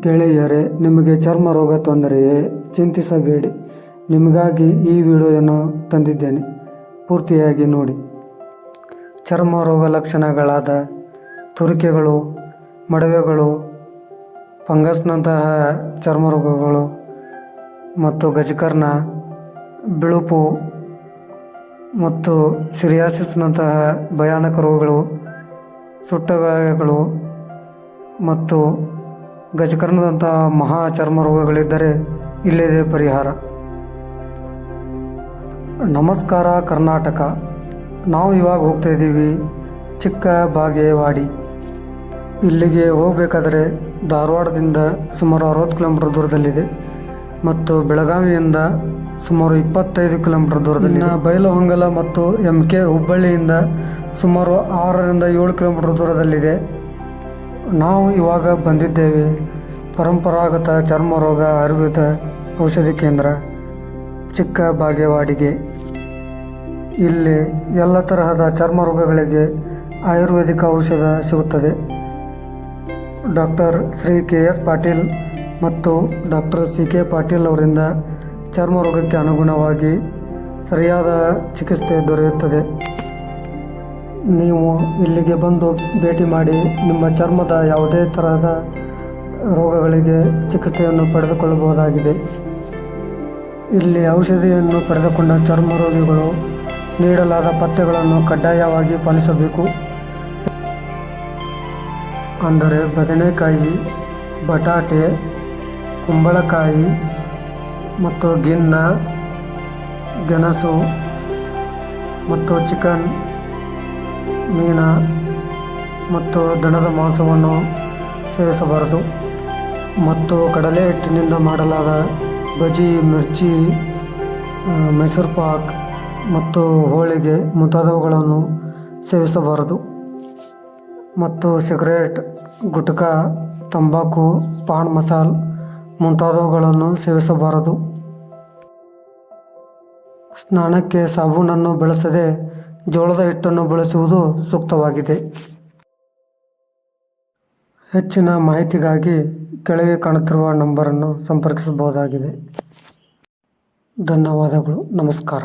ಗೆಳೆಯರೇ, ನಿಮಗೆ ಚರ್ಮ ರೋಗ ತೊಂದರೆಯೇ, ಚಿಂತಿಸಬೇಡಿ. ನಿಮಗಾಗಿ ಈ ವಿಡಿಯೋಯನ್ನು ತಂದಿದ್ದೇನೆ. ಪೂರ್ತಿಯಾಗಿ ನೋಡಿ. ಚರ್ಮ ರೋಗ ಲಕ್ಷಣಗಳಾದ ತುರಿಕೆಗಳು, ಮಡವೆಗಳು, ಫಂಗಸ್ನಂತಹ ಚರ್ಮ ರೋಗಗಳು ಮತ್ತು ಗಜಕರ್ಣ, ಬಿಳುಪು ಮತ್ತು ಸಿರಿಯಾಸಿಸ್ನಂತಹ ಭಯಾನಕ ರೋಗಗಳು, ಸುಟ್ಟಗಾಯಗಳು ಮತ್ತು ಗಜಕರ್ಣದಂತಹ ಮಹಾ ಚರ್ಮ ರೋಗಗಳಿದ್ದರೆ ಇಲ್ಲಿದೆ ಪರಿಹಾರ. ನಮಸ್ಕಾರ ಕರ್ನಾಟಕ. ನಾವು ಇವಾಗ ಹೋಗ್ತಾ ಇದ್ದೀವಿ ಚಿಕ್ಕ ಬಾಗೇವಾಡಿ. ಇಲ್ಲಿಗೆ ಹೋಗಬೇಕಾದ್ರೆ ಧಾರವಾಡದಿಂದ ಸುಮಾರು ಅರವತ್ತು ಕಿಲೋಮೀಟರ್ ದೂರದಲ್ಲಿದೆ ಮತ್ತು ಬೆಳಗಾವಿಯಿಂದ ಸುಮಾರು ಇಪ್ಪತ್ತೈದು ಕಿಲೋಮೀಟರ್ ದೂರದಲ್ಲಿ ಬೈಲಹೊಂಗಲ ಮತ್ತು ಎಂ ಕೆ ಹುಬ್ಬಳ್ಳಿಯಿಂದ ಸುಮಾರು ಆರರಿಂದ ಏಳು ಕಿಲೋಮೀಟರ್ ದೂರದಲ್ಲಿದೆ. ನಾವು ಇವಾಗ ಬಂದಿದ್ದೇವೆ. ಪರಂಪರಾಗತ ಚರ್ಮರೋಗ, ಆಯುರ್ವೇದ ಔಷಧಿ ಕೇಂದ್ರ, ಚಿಕ್ಕ ಬಾಗೇವಾಡಿಗೆ. ಇಲ್ಲಿ ಎಲ್ಲ ತರಹದ ಚರ್ಮ ರೋಗಗಳಿಗೆ ಆಯುರ್ವೇದಿಕ ಔಷಧ ಸಿಗುತ್ತದೆ. Doctor Shri K S Patil ಮತ್ತು ಡಾಕ್ಟರ್ ಸಿ ಕೆ ಪಾಟೀಲ್ ಅವರಿಂದ ಚರ್ಮ ರೋಗಕ್ಕೆ ಅನುಗುಣವಾಗಿ ಸರಿಯಾದ ಚಿಕಿತ್ಸೆ ದೊರೆಯುತ್ತದೆ. ನೀವು ಇಲ್ಲಿಗೆ ಬಂದು ಭೇಟಿ ಮಾಡಿ ನಿಮ್ಮ ಚರ್ಮದ ಯಾವುದೇ ತರಹದ ರೋಗಗಳಿಗೆ ಚಿಕಿತ್ಸೆಯನ್ನು ಪಡೆದುಕೊಳ್ಳಬಹುದಾಗಿದೆ. ಇಲ್ಲಿ ಔಷಧಿಯನ್ನು ಪಡೆದುಕೊಂಡ ಚರ್ಮ ರೋಗಿಗಳು ನೀಡಲಾದ ಪಥ್ಯಗಳನ್ನು ಕಡ್ಡಾಯವಾಗಿ ಪಾಲಿಸಬೇಕು. ಅಂದರೆ ಬದನೆಕಾಯಿ, ಬಟಾಟೆ, ಕುಂಬಳಕಾಯಿ ಮತ್ತು ಗಿನ್ನ, ಗೆಣಸು ಮತ್ತು ಚಿಕನ್ ಮೀನ ಮತ್ತು ದನದ ಮಾಂಸವನ್ನು ಸೇವಿಸಬಾರದು. ಮತ್ತು ಕಡಲೆ ಹಿಟ್ಟಿನಿಂದ ಮಾಡಲಾದ ಬಜಿ ಮಿರ್ಚಿ ಮೈಸೂರು ಪಾಕ್ ಮತ್ತು ಹೋಳಿಗೆ ಮುಂತಾದವುಗಳನ್ನು ಸೇವಿಸಬಾರದು. ಮತ್ತು ಸಿಗರೇಟ್, ಗುಟ್ಕಾ, ತಂಬಾಕು, ಪಾನ್ ಮಸಾಲ ಮುಂತಾದವುಗಳನ್ನು ಸೇವಿಸಬಾರದು. ಸ್ನಾನಕ್ಕೆ ಸಾಬೂನನ್ನು ಬಳಸದೆ ಜೋಳದ ಹಿಟ್ಟನ್ನು ಬಳಸುವುದು ಸೂಕ್ತವಾಗಿದೆ. ಹೆಚ್ಚಿನ ಮಾಹಿತಿಗಾಗಿ ಕೆಳಗೆ ಕಾಣುತ್ತಿರುವ ನಂಬರನ್ನು ಸಂಪರ್ಕಿಸಬಹುದಾಗಿದೆ. ಧನ್ಯವಾದಗಳು. ನಮಸ್ಕಾರ.